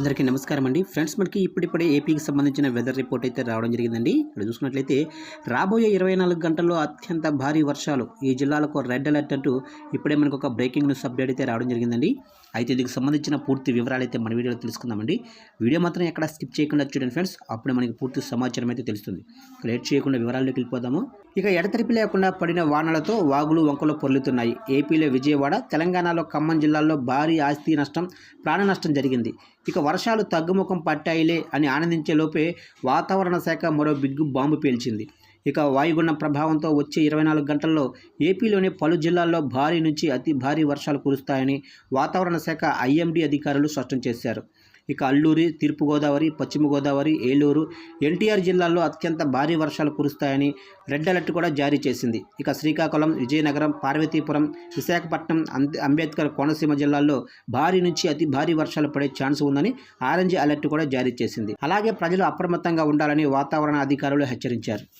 అందరికీ నమస్కారం అండి. ఫ్రెండ్స్ మనకి ఇప్పుడిప్పుడే ఏపీకి సంబంధించిన వెదర్ రిపోర్ట్ అయితే రావడం జరిగిందండి. ఇక్కడ చూసుకున్నట్లయితే రాబోయే ఇరవై నాలుగు గంటల్లో అత్యంత భారీ వర్షాలు ఈ జిల్లాలకు రెడ్ అలర్ట్ అంటూ ఇప్పుడే మనకు ఒక బ్రేకింగ్ న్యూస్ అప్డేట్ అయితే రావడం జరిగిందండి. అయితే దీనికి సంబంధించిన పూర్తి వివరాలు అయితే మన వీడియోలో తెలుసుకుందామండి. వీడియో మాత్రం ఎక్కడ స్కిప్ చేయకుండా చూడండి ఫ్రెండ్స్. అప్పుడే మనకి పూర్తి సమాచారం అయితే తెలుస్తుంది. లేట్ చేయకుండా వివరాల్లోకి వెళ్ళిపోదాము. ఇక ఎడతెరిపి లేకుండా పడిన వానలతో వాగులు వంకలు పొర్లుతున్నాయి. ఏపీలో విజయవాడ తెలంగాణలో ఖమ్మం జిల్లాల్లో భారీ ఆస్తి నష్టం ప్రాణ నష్టం జరిగింది. ఇక వర్షాలు తగ్గుముఖం పట్టాయిలే అని ఆనందించే లోపే వాతావరణ శాఖ మరో బిగ్గు బాంబు పేల్చింది. ఇక వాయుగుండం ప్రభావంతో వచ్చే ఇరవై నాలుగు గంటల్లో ఏపీలోని పలు జిల్లాల్లో భారీ నుంచి అతి భారీ వర్షాలు కురుస్తాయని వాతావరణ శాఖ ఐఎండీ అధికారులు స్పష్టం చేశారు. ఇక అల్లూరి తూర్పుగోదావరి పశ్చిమ గోదావరి ఏలూరు ఎన్టీఆర్ జిల్లాల్లో అత్యంత భారీ వర్షాలు కురుస్తాయని రెడ్ అలర్ట్ కూడా జారీ చేసింది. ఇక శ్రీకాకుళం విజయనగరం పార్వతీపురం విశాఖపట్నం అంబేద్కర్ కోనసీమ జిల్లాల్లో భారీ నుంచి అతి భారీ వర్షాలు పడే ఛాన్స్ ఉందని ఆరెంజ్ అలర్ట్ కూడా జారీ చేసింది. అలాగే ప్రజలు అప్రమత్తంగా ఉండాలని వాతావరణ అధికారులు హెచ్చరించారు.